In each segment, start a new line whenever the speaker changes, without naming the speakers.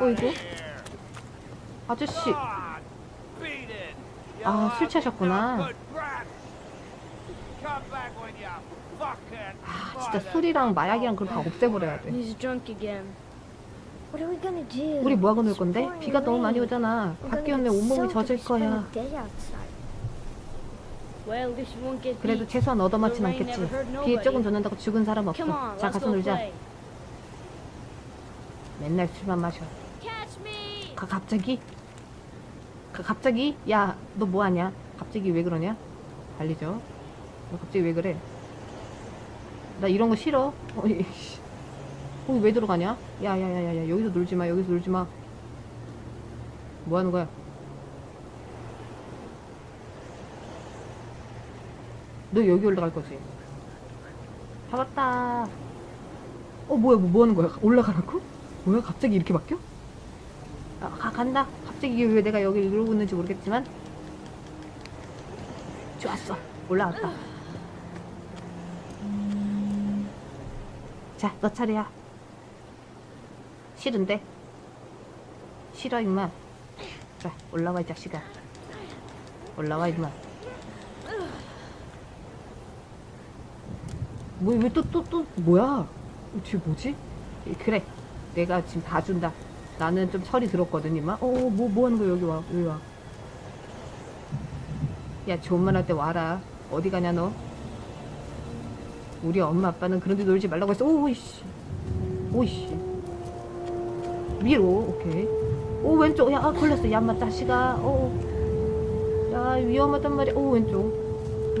어이구.
of here.
아저씨 아, 술 취하셨구나. 아 진짜 술이랑 마약이랑 그걸 다 없애버려야 돼? 우리 뭐하고 놀 건데? 비가 너무 많이. 오잖아 밖에 오면 온몸이 젖을 거야 그래도. 최소한 얻어맞진 않겠지 비에. 조금 젖는다고 죽은 사람 없어 자 가서 놀자. 맨날 술만 마셔! 가, 갑자기? 가, 갑자기? 야, 너 뭐하냐? 갑자기 왜 그러냐? 달리죠. 너 갑자기 왜 그래? 나 이런 거 싫어. 어. 거기 왜 들어가냐? 야, 야, 야, 야, 야, 여기서 놀지 마, 여기서 놀지 마. 뭐 하는 거야? 너 여기 올라갈 거지? 잡았다. 어, 뭐야, 뭐, 뭐 하는 거야? 올라가라고? 뭐야, 갑자기 이렇게 바뀌어? 아, 가, 간다. 갑자기 왜 내가 여기 이러고 있는지 모르겠지만. 좋았어. 올라왔다. 자, 너 차례야. 싫은데? 싫어, 임마. 자, 올라와, 이 자식아. 올라와, 임마. 뭐, 왜 또, 또, 또, 뭐야? 뒤에 뭐지? 그래. 내가 지금 봐준다. 나는 좀 철이 들었거든, 임마. 어, 뭐, 뭐 하는 거야, 여기 와, 여기 와. 야, 좋은 말 할 때 와라. 어디 가냐, 너? 우리 엄마, 아빠는 그런 데 놀지 말라고 했어. 오이씨. 오이씨. 위로, 오케이. 오, 왼쪽. 야, 아, 걸렸어. 야, 엄마, 자식아. 어. 야, 위험하단 말이야. 오, 왼쪽.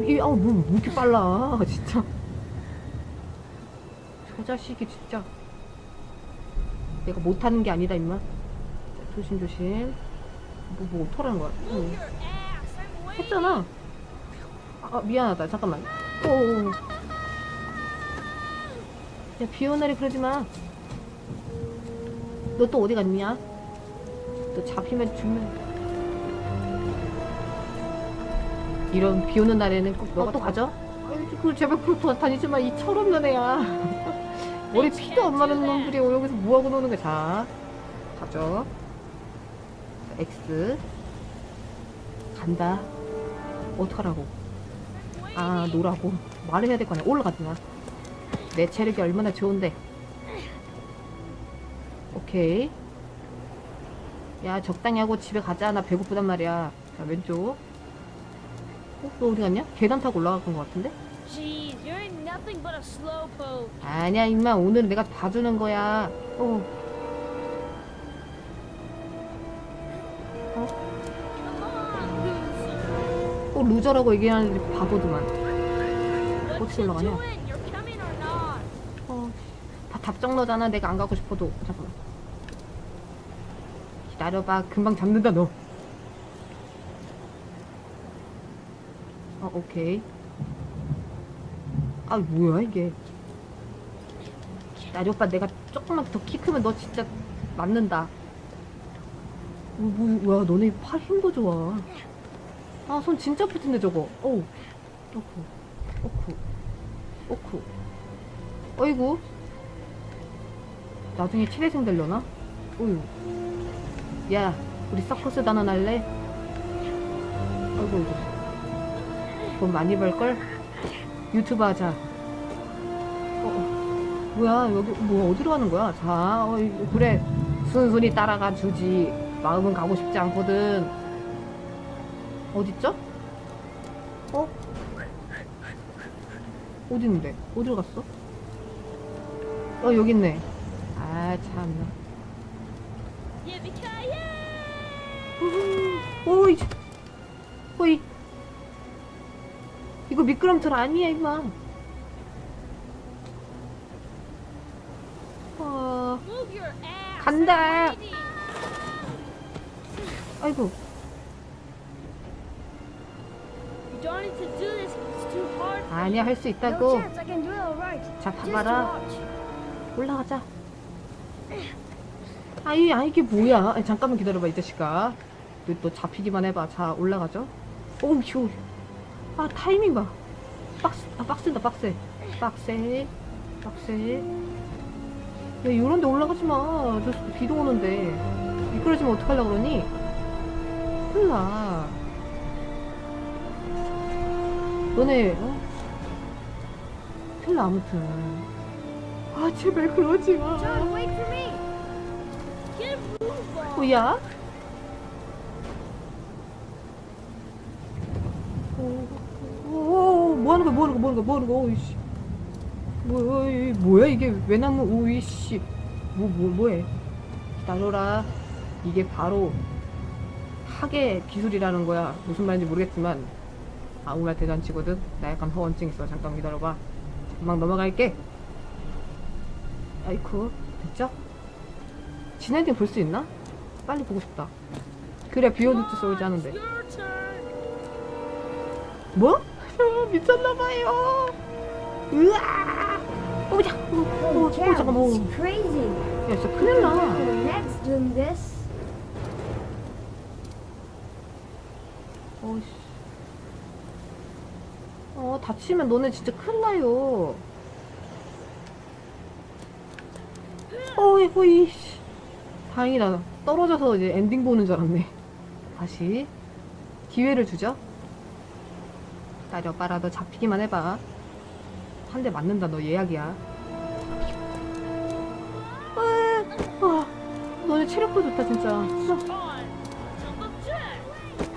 이, 아, 뭐, 뭐 이렇게 빨라, 진짜. 저 자식이 진짜. 내가 못하는 게 아니다, 임마. 자, 조심조심. 뭐, 뭐, 어떡하라는 거야? 응. 했잖아. 아, 미안하다. 잠깐만. 오. 야, 비 오는 날에 그러지 마. 너 또 어디 갔냐? 너 잡히면 죽는. 이런 비 오는 날에는 꼭 너가 또 가져? 그 제발 그렇게 다니지 마. 이 철없는 애야. 머리 피도 안 마른 놈들이 여기서 뭐하고 노는 거야. 자, 가죠. 자, X. 간다. 어떡하라고. 아, 노라고. 말을 해야 될 거 아니야. 올라가지 마. 내 체력이 얼마나 좋은데. 오케이. 야, 적당히 하고 집에 가자. 나 배고프단 말이야. 자, 왼쪽. 어, 너 어디 갔냐? 계단 타고 올라간 것 같은데?
Jeez, you ain't nothing but a slowpoke.
아니야, 임마. 오늘 내가 봐주는 거야. 어.
Come on, loser.
어, 루저라고 얘기하는데 바보드만.
What
어떻게
you
올라가냐?
doing? You're coming or not?
어, 다 답정너잖아. 내가 안 가고 싶어도. 잠깐만. 기다려봐. 금방 잡는다, 너. 어, 오케이. 아, 뭐야, 이게. 나리 오빠, 내가 조금만 더 키 크면 너 진짜 맞는다. 뭐, 뭐, 뭐야, 너네 팔 힘도 좋아. 아, 손 진짜 붙은데, 저거. 어우. 오쿠. 오쿠. 오쿠. 어이구. 나중에 치대생 되려나? 어휴. 야, 우리 서커스 단원 할래? 아이고, 이거. 돈 많이 벌걸? 유튜브 하자. 뭐야, 여기, 뭐, 어디로 가는 거야? 자, 어, 그래. 순순히 따라가 주지. 마음은 가고 싶지 않거든. 어딨죠? 어? 어디 있는데? 어디로 갔어? 어, 여기 있네. 아, 참나. 오이. 오이. 이거 미끄럼틀 아니야, 임마. 아,
Move your ass.
간다. 아이고. 아니야, 할 수 있다고. 자, 봐봐라. 올라가자. 아이, 아, 이게 뭐야? 아니, 잠깐만 기다려봐, 이 자식아. 너, 너 잡히기만 해봐. 자, 올라가죠. 오우, 휴. 아, 타이밍 봐. 박스, 아, 박스다, 박스. 박스. 박스. 야, 요런 데 올라가지 마. 저 비도 오는데. 미끄러지면 어떡하려고 그러니? 큰일 나. 너네, 어? 큰일 나, 아무튼. 아, 제발 그러지 마. 뭐야? 오, 오, 오, 뭐 하는 거야, 뭐 하는 거야, 뭐 하는 거야, 뭐 하는 거야, 오이씨. 뭐, 이 뭐야, 이게 왜 나무, 오이씨. 뭐, 뭐, 뭐해. 기다려라. 이게 바로 학의 기술이라는 거야. 무슨 말인지 모르겠지만, 아무 말 대잔치거든. 나 약간 허언증 있어. 잠깐 기다려봐. 금방 넘어갈게. 아이쿠, 됐죠? 진엔딩 볼수 있나? 빨리 보고 싶다. 그래 비오드트 솔지 하는데. 뭐? 미쳤나봐요. 으아! 오자. 오, 오, 오,
Dad,
잠깐만. 오.
it's crazy.
야 진짜 큰일 나.
Next doing this.
어이씨. 어 다치면 너네 진짜 큰일 나요. 어이 어이. 씨. 다행이다. 떨어져서 이제 엔딩 보는 줄 알았네. 다시 기회를 주죠. 빨아 너 잡히기만 해봐. 한 대 맞는다 너 예약이야. 아, 아, 너네 체력도 좋다 진짜.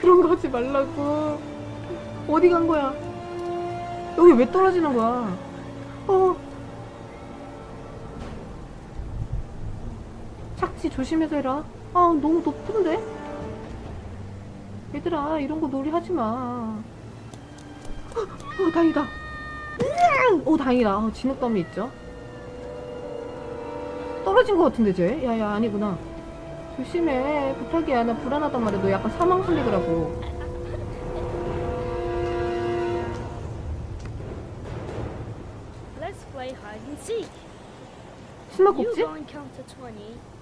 그런 거 하지 말라고. 어디 간 거야? 여기 왜 떨어지는 거야? 어. 착지 조심해서 해라. 아, 너무 높은데? 얘들아, 이런 거 놀이 하지 마. 어, 다행이다. 오, 다행이다. 어, 진흙더미 있죠? 떨어진 거 같은데, 쟤? 야, 야, 아니구나. 조심해. 부탁이야. 나 불안하단 말이야. 너 약간 사망 슬리그라고.
Let's play hide and seek. You
숨바꼭질?
go and count to 20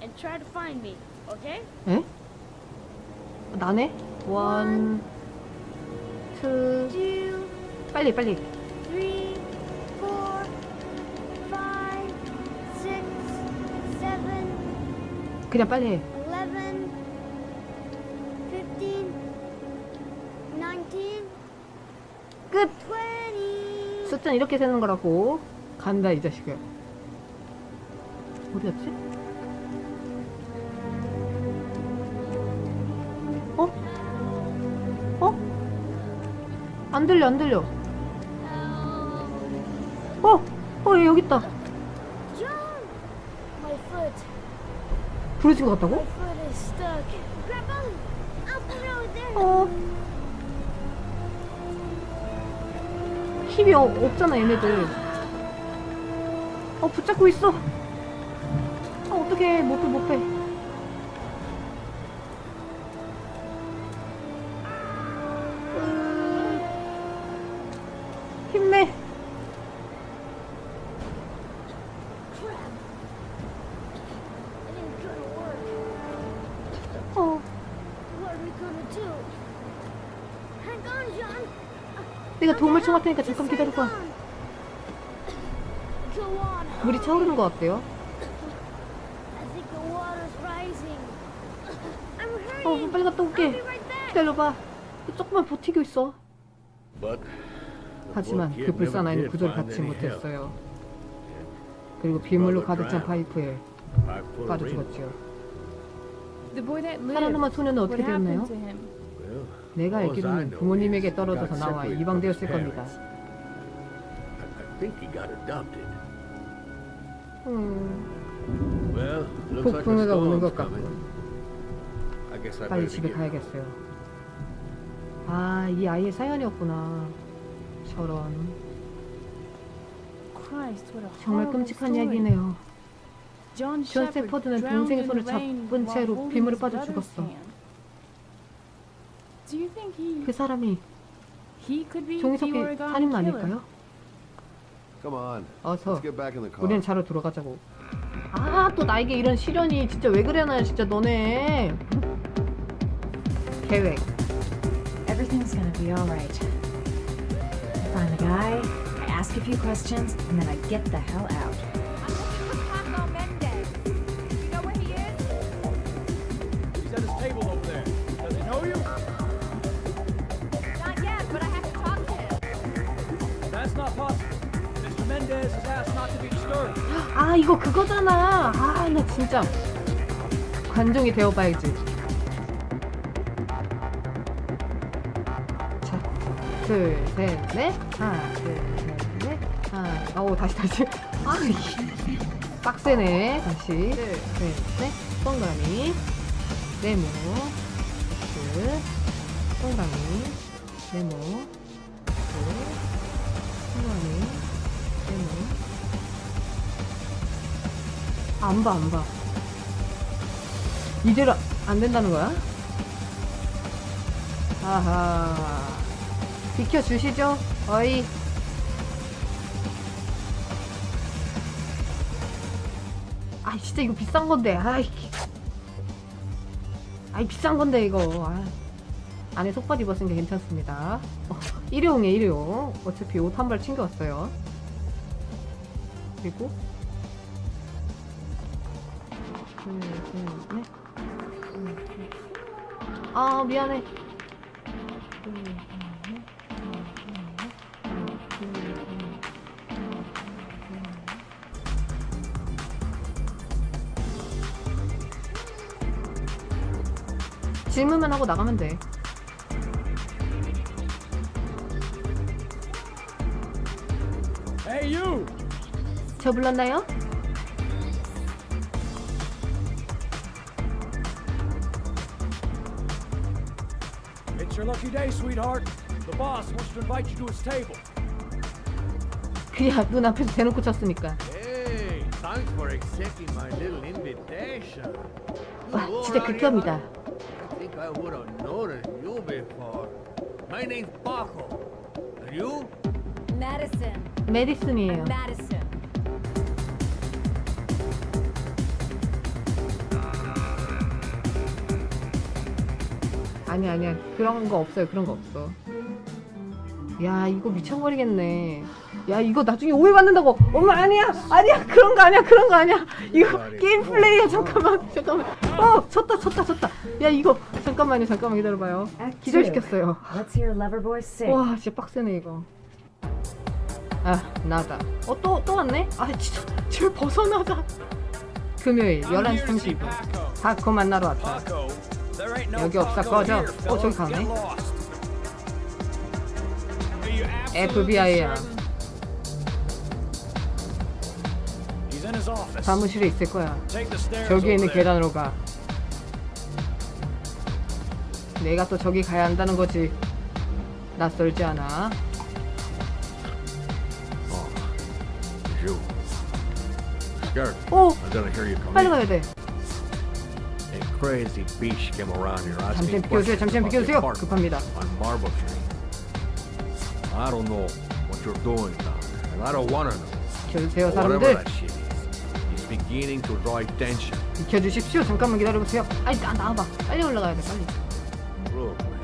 and try to find me, okay?
에? 나네? 원, 투, 빨리, 빨리. 그냥 빨리 해.
eleven, fifteen, nineteen,
끝!
twenty.
숫자는 이렇게 세는 거라고. 간다, 이 자식아. 어디 갔지? 어? 어? 안 들려, 안 들려. 어! 어, 얘 여기 있다. 부러진 것 같다고? 어. 힘이 어- 없잖아, 얘네들. 어, 붙잡고 있어. 어, 어떡해. 못 빼, 못 빼. 내가 도움을 청할 테니까 잠깐 기다려봐. 물이 차오르는 것 같대요.
I think the water's rising. I'm
어,
hurrying.
빨리 갔다 올게. 기다려봐. 조금만 버티고 있어. 하지만 그 불쌍한 아이는 구조를 갖지 못했어요. 그리고 빗물로 가득 찬 파이프에 빠져 죽었지요. 살아남은 소녀는 어떻게 되었나요? 내가 알기로는 부모님에게 떨어져서 나와 이방되었을 겁니다. 음, 폭풍우가 오는 것 같고 빨리 집에. 가야겠어요. 아, 이 아이의 사연이었구나. 저런 정말 끔찍한. 이야기네요. 존 세퍼드는 동생의 손을 잡은 채로 빗물에 빠져 죽었어.
Do you think he
그 사람이
he could be the
종이석기
Oregon
살인마
killer?
아닐까요?
Come on.
어서
Let's get back in the car.
우리는 자로 돌아가자고. 아, 또 나에게 이런 시련이 진짜 왜 그래나 진짜 너네. 계획.
Everything's gonna be alright. I find the guy, I ask a few questions, and then I get the hell out.
아 이거 그거잖아. 아 나 진짜. 관종이 되어봐야지. 자 둘 셋 넷. 하나 둘 셋 넷. 하나. 오 다시 다시. 아 이, 빡세네. 다시. 둘 셋 넷. 동그라미. 네모. 둘. 동그라미. 네모. 둘 동그라미 네모 안 봐, 안 봐. 이대로 안 된다는 거야? 아하. 비켜주시죠, 어이. 아, 진짜 이거 비싼 건데, 아이. 아이, 비싼 건데, 이거. 아. 안에 속바지 입었으니까 괜찮습니다. 어, 일회용이에요, 일회용. 어차피 옷 한 벌 챙겨왔어요. 그리고 넷. 둘, 셋. 아, 미안해. 질문만 하고 나가면 돼. 저 불렀나요?
It's your lucky day, sweetheart. The boss wants to invite you to his table.
그냥 눈앞에서 대놓고 쳤으니까.
Hey, thanks for accepting my little invitation. You
와, 진짜 극혐이다.
here? I think I would have noticed you before. My name's Paco. And you?
Madison.
메디슨이에요. 아니 아니야. 그런 거 없어요. 그런 거 없어. 야 이거 미쳐버리겠네. 야 이거 나중에 오해받는다고. 엄마 아니야 아니야. 그런 거 아니야 그런 거 아니야. 이거 게임 플레이야. 잠깐만 잠깐만. 어 쳤다 쳤다 쳤다. 야 이거 잠깐만요 잠깐만 기다려봐요. 기절시켰어요.
Let's hear Loverboy sing.
와 진짜 빡세네 이거. 아 나다. 어 또 또 왔네? 아 진짜. 제발 벗어나자. 금요일 11시 30분. 다코 만나러 왔다.
Paco,
여기 없어, 꺼져. 어, 저기. 가네. FBI야. 사무실에 있을 거야 저기 있는. 계단으로 가. 내가 또 저기 가야 한다는 거지. 낯설지 않아.
Oh, come
빨리. 가야 돼.
A crazy beast came around here asking
잠시만 비켜주세요.
questions
잠시만
about the
비켜주세요.
apartment
급합니다.
on Marble Street. I don't know what you're doing down there, and I don't wanna know.
비켜주세요,
Whatever
사람들.
that shit is, it's beginning to draw attention.
비켜주십시오. 잠깐만 기다려보세요. 아니 나 나와봐. 빨리 올라가야 돼. 빨리.
Look, man,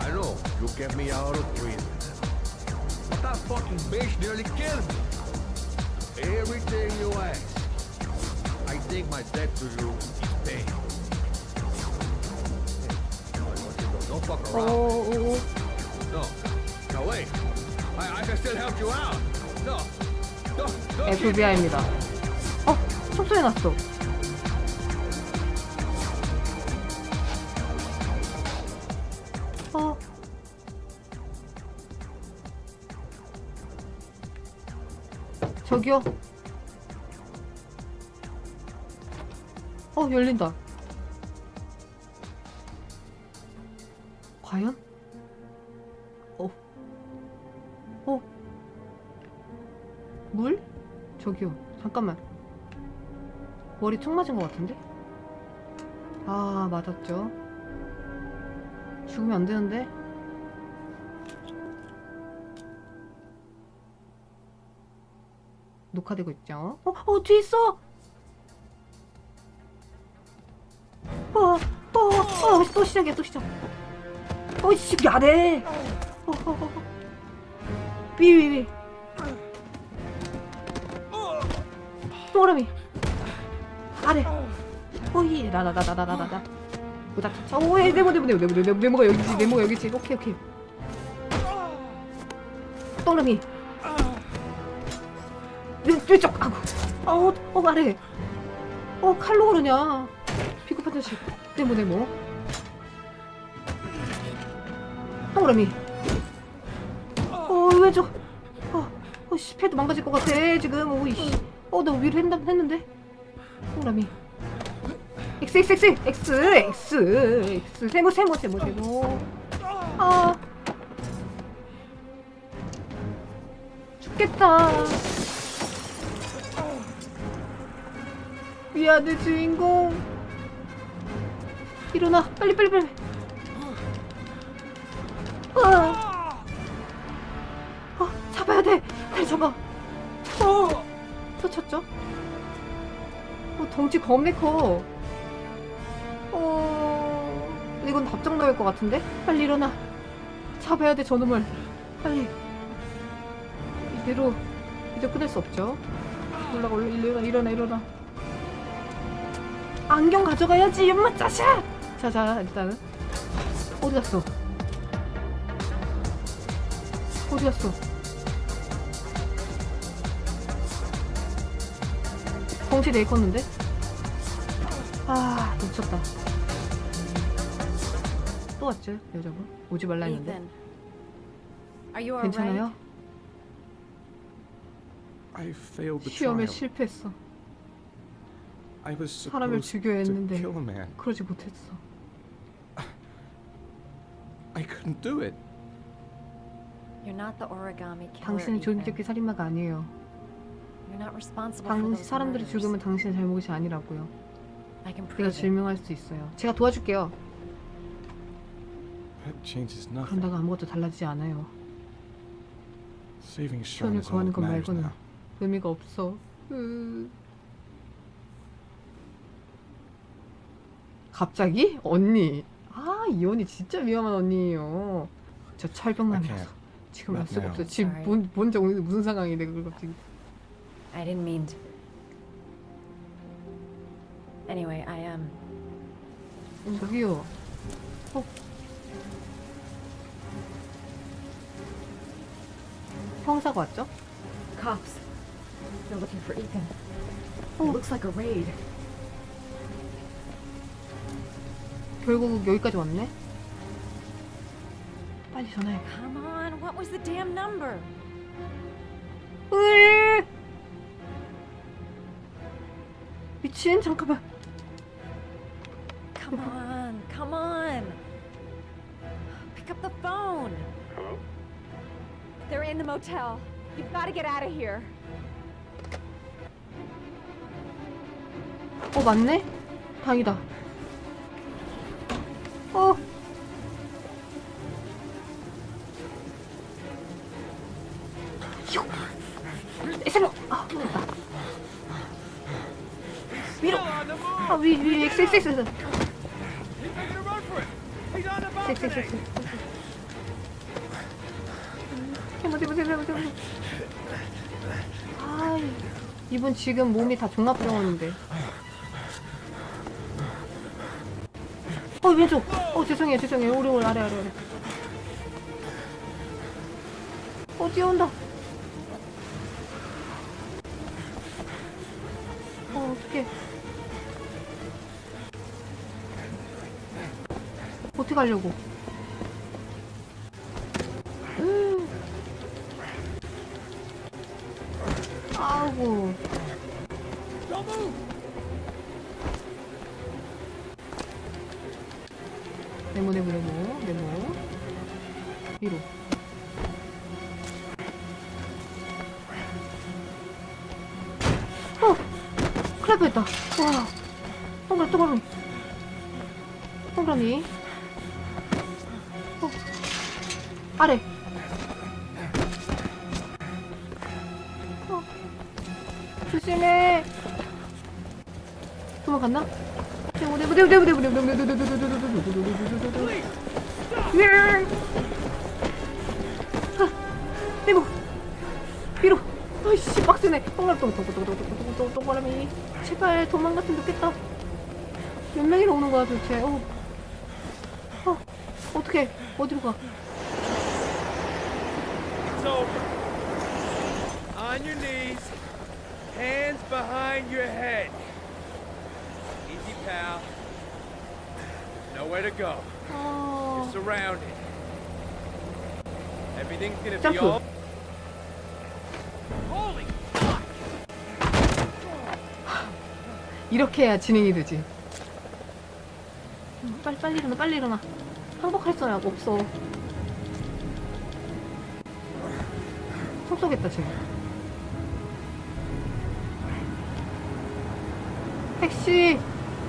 I know you get me out of prison, but that fucking bitch nearly killed me. Everything you ask, I think my debt to you is paid. Don't fuck
오,
around.
오, 오.
No, no wait. I, I can still help you out. No, no, me.
FBI입니다. 어, 총소리 났어. 어. 저기요. 어, 열린다. 과연? 어. 어. 물? 저기요. 잠깐만. 머리 총 맞은 것 같은데? 아, 맞았죠. 죽으면 안 되는데? 녹화되고 있죠? 어, 어, 뒤에 있어! 어, 어, 어, 또 시작이야, 또 시작. 어, 씨, 야래! 어, 어, 어. 위, 위, 위. 또라미. 아래. 오예, 나나 나 나 나 나나. 보다 차. 오예, 네모 네모 네모 네모 네모 네모가 여기지, 네모가 여기지. 오케이 오케이. 또라미. 네, 왼쪽 아고 아우 어 아래 어 칼로 그러냐 비겁한 자식 네모 네모 동그라미. 어 왼쪽 어, 어 씨, 패드 망가질 것 같아 지금. 오이씨. 어나 위로 했나, 했는데? 동그라미. X X X X X X. 세모 세모 세모 세모. 아. 죽겠다. 미안해 주인공. 일어나 빨리 빨리 빨리 아. 어, 잡아야 돼. 빨리 잡아. 어. 또 쳤죠? 어, 덩치 겁내 커. 어... 이건 답정 나올 것 같은데? 빨리 일어나. 잡아야 돼 저놈을. 빨리. 이대로 이제 끝낼 수 없죠. 올라가 올라 일어나 일어나 일어나. 안경 가져가야지 엄마 짜샤! 자 자 일단은. 어디 갔어 갔어 덩치 되게 컸는데 아 놓쳤다 또 왔죠 여자분 오지 말라 했는데 괜찮아요?
alright?
I failed the
시험에
trial.
실패했어
I was
사람을
supposed
죽여야
to
했는데
kill a man.
그러지 못했어
I couldn't do it.
You're not the origami killer.
당신은. 조직적기 살인마가 아니에요
You're not responsible for
당,
those
사람들이
murders.
죽으면 당신의 잘못이 아니라고요
I can
내가
prove it.
증명할 수 있어요 제가 도와줄게요
That changes
그런다고. 아무것도 달라지지 않아요
Saving Sean
시원을
is all
구하는
that
것
matters
말고는
now.
의미가 없어 으... 갑자기? 언니 아 이 언니 진짜 위험한 언니예요 저
I
철벽남이라서
can't.
지금 알 수가
now.
없어요 지금. 뭔, 뭔 정, 무슨 상황인데 그걸 갑자기
I didn't mean to. Anyway, I am.
저기요 어? 형사가 왔죠?
Cops. They're looking for Ethan.
Oh.
It looks like a raid.
결국 여기까지 왔네
Come on, what was the damn number?
으이! 미친 잠깐만
Come on, come on. Pick up the phone.
Hello?
They're in the motel. You've got to get out of here.
어 맞네? 다행이다 어 세모 아 뭐야. 위로. 아위위 섹섹섹섹 섹섹섹섹 세모 세모 세모 세모 아 이분 지금 몸이 다 종합병원인데. 어 왼쪽. 어 죄송해요 죄송해요. 오른오른 아래 아래 아래. 어 뛰어온다. 할게. 보트 가려고. 음. 아이고. 조심해 도망갔나? 네모 네모 네모 네모 네모 네모 네모 네모 네모 네모 예. 아, 네모 위로 아이씨 빡세네 동동동동동동동 동그라미 제발 도망갔으면 좋겠다 몇 명이나 오는 거야 도대체 어, 어 어떻게 어디로 가
It's over. On your knees. Hands behind your head. Easy, pal. Nowhere to go.
어...
You're surrounded. Everything's gonna be all. Holy fuck!
이렇게 해야 진행이 되지. 음, 빨리 빨리 일어나 빨리 일어나. 항복할 수가 없어. 속 쏘겠다 지금. 택시.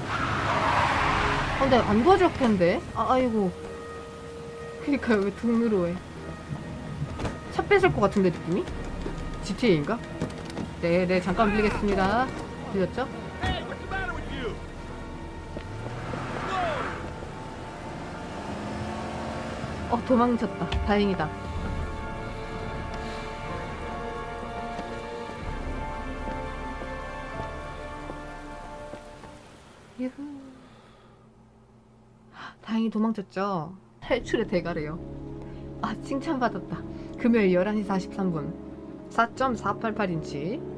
아, 근데 안 도와줄 텐데. 아, 아이고. 그니까 왜 등으로 해. 차 뺏을 것 같은데 느낌이? GTA인가? 네, 네 잠깐 빌리겠습니다.
you?
어 도망쳤다 다행이다 다행히 도망쳤죠 탈출의 대가래요 아 칭찬받았다 금요일 11시 43분 4.488인치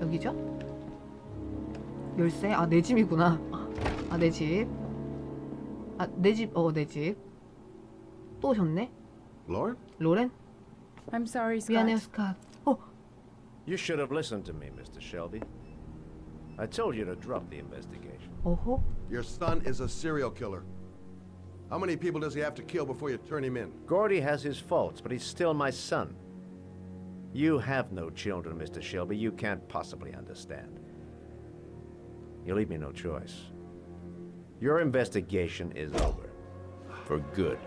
여기죠? 열쇠? 아, 내 집이구나. 아, 내 집. 아, 내 집, 어, 내 집. 또 오셨네?
Lauren?
로렌?
I'm sorry, Scott.
미안해요, 스캇.
You should have listened to me, Mr. Shelby. I told you to drop the investigation.
Oh.
Your son is a serial killer. How many people does he have to kill before you turn him in?
Gordy has his faults, but he's still my son. You have no children, Mr. Shelby. You can't possibly understand. You leave me no choice. Your investigation is over. For good.